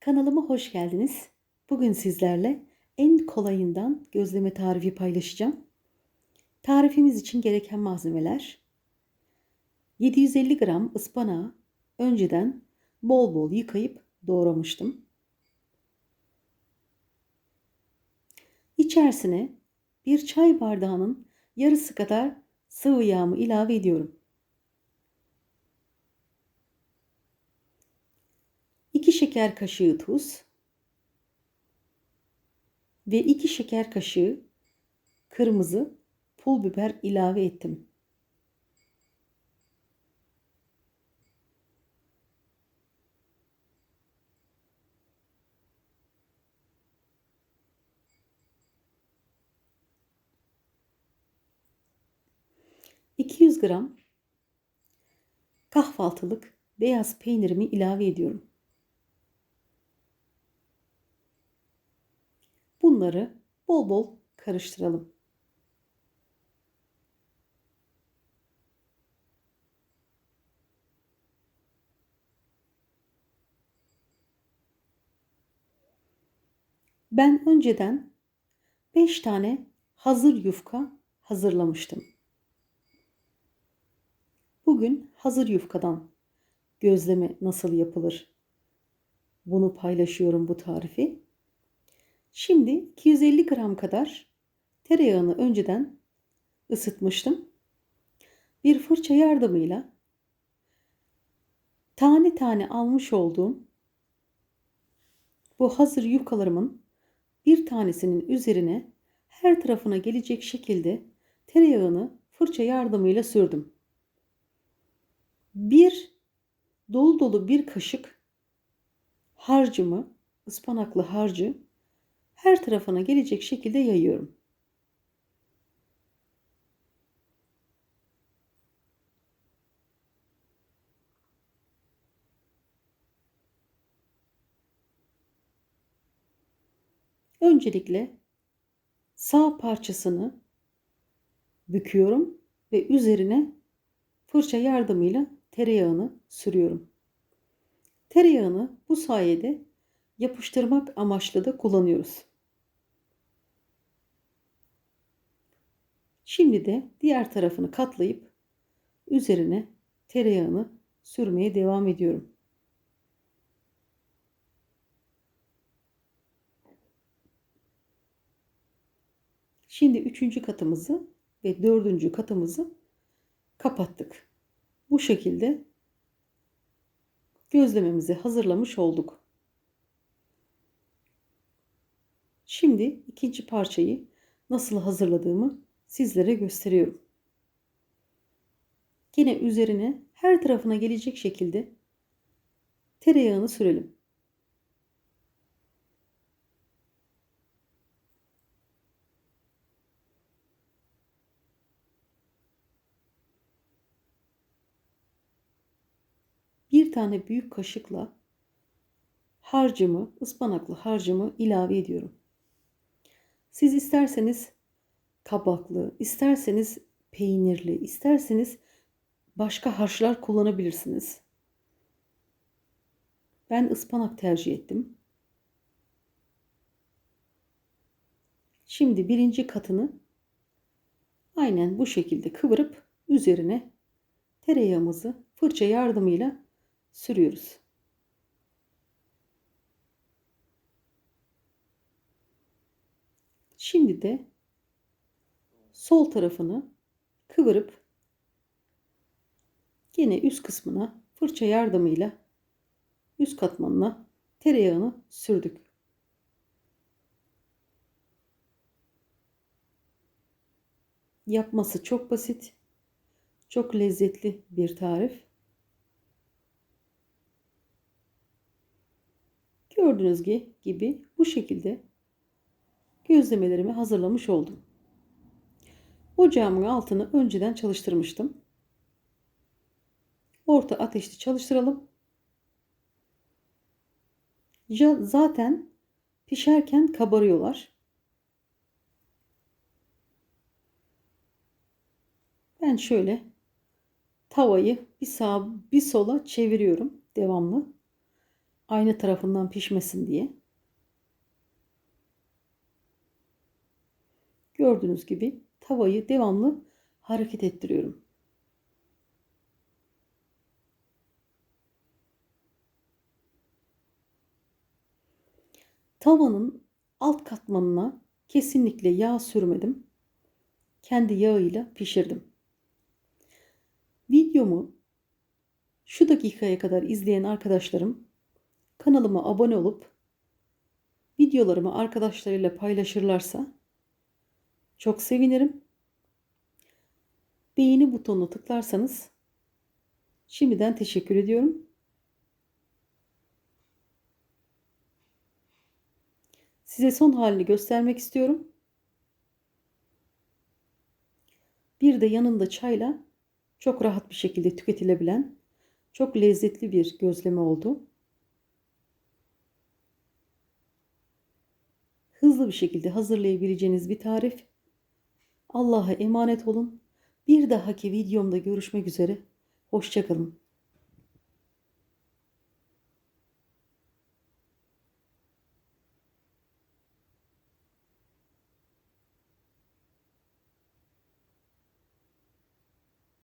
Kanalıma hoş geldiniz. Bugün sizlerle en kolayından gözleme tarifi paylaşacağım. Tarifimiz için gereken malzemeler 750 gram ıspanağı önceden bol bol yıkayıp doğramıştım. İçerisine bir çay bardağının yarısı kadar sıvı yağımı ilave ediyorum. 2 şeker kaşığı tuz ve 2 şeker kaşığı kırmızı pul biber ilave ettim. ...200 gram kahvaltılık beyaz peynirimi ilave ediyorum. Bunları bol bol karıştıralım. Ben önceden 5 tane hazır yufka hazırlamıştım. Bugün hazır yufkadan gözleme nasıl yapılır? Bunu paylaşıyorum bu tarifi. Şimdi 250 gram kadar tereyağını önceden ısıtmıştım. Bir fırça yardımıyla tane tane almış olduğum bu hazır yufkalarımın bir tanesinin üzerine her tarafına gelecek şekilde tereyağını fırça yardımıyla sürdüm. Bir dolu dolu bir kaşık harcımı, ıspanaklı harcı her tarafına gelecek şekilde yayıyorum. Öncelikle sağ parçasını büküyorum ve üzerine fırça yardımıyla tereyağını sürüyorum. Tereyağını bu sayede yapıştırmak amaçlı da kullanıyoruz. Şimdi de diğer tarafını katlayıp üzerine tereyağını sürmeye devam ediyorum. Şimdi üçüncü katımızı ve dördüncü katımızı kapattık. Bu şekilde gözlememizi hazırlamış olduk. Şimdi ikinci parçayı nasıl hazırladığımı sizlere gösteriyorum. Yine üzerine her tarafına gelecek şekilde tereyağını sürelim. Bir tane büyük kaşıkla harcımı, ıspanaklı harcımı ilave ediyorum. Siz isterseniz kabaklı, isterseniz peynirli, isterseniz başka harçlar kullanabilirsiniz. Ben ıspanak tercih ettim. Şimdi birinci katını aynen bu şekilde kıvırıp üzerine tereyağımızı fırça yardımıyla sürüyoruz. Şimdi de sol tarafını kıvırıp yine üst kısmına fırça yardımıyla üst katmanına tereyağını sürdük. Yapması çok basit. Çok lezzetli bir tarif. Gördüğünüz gibi bu şekilde gözlemelerimi hazırlamış oldum. Ocağımın altını önceden çalıştırmıştım. Orta ateşte çalıştıralım. Zaten pişerken kabarıyorlar. Ben şöyle tavayı bir sağa bir sola çeviriyorum devamlı. Aynı tarafından pişmesin diye. Gördüğünüz gibi tavayı devamlı hareket ettiriyorum. Tavanın alt katmanına kesinlikle yağ sürmedim. Kendi yağıyla pişirdim. Videomu şu dakikaya kadar izleyen arkadaşlarım kanalıma abone olup videolarımı arkadaşlarıyla paylaşırlarsa çok sevinirim. Beğeni butonuna tıklarsanız şimdiden teşekkür ediyorum. Size son halini göstermek istiyorum. Bir de yanında çayla çok rahat bir şekilde tüketilebilen çok lezzetli bir gözleme oldu. Hızlı bir şekilde hazırlayabileceğiniz bir tarif. Allah'a emanet olun. Bir dahaki videomda görüşmek üzere. Hoşçakalın.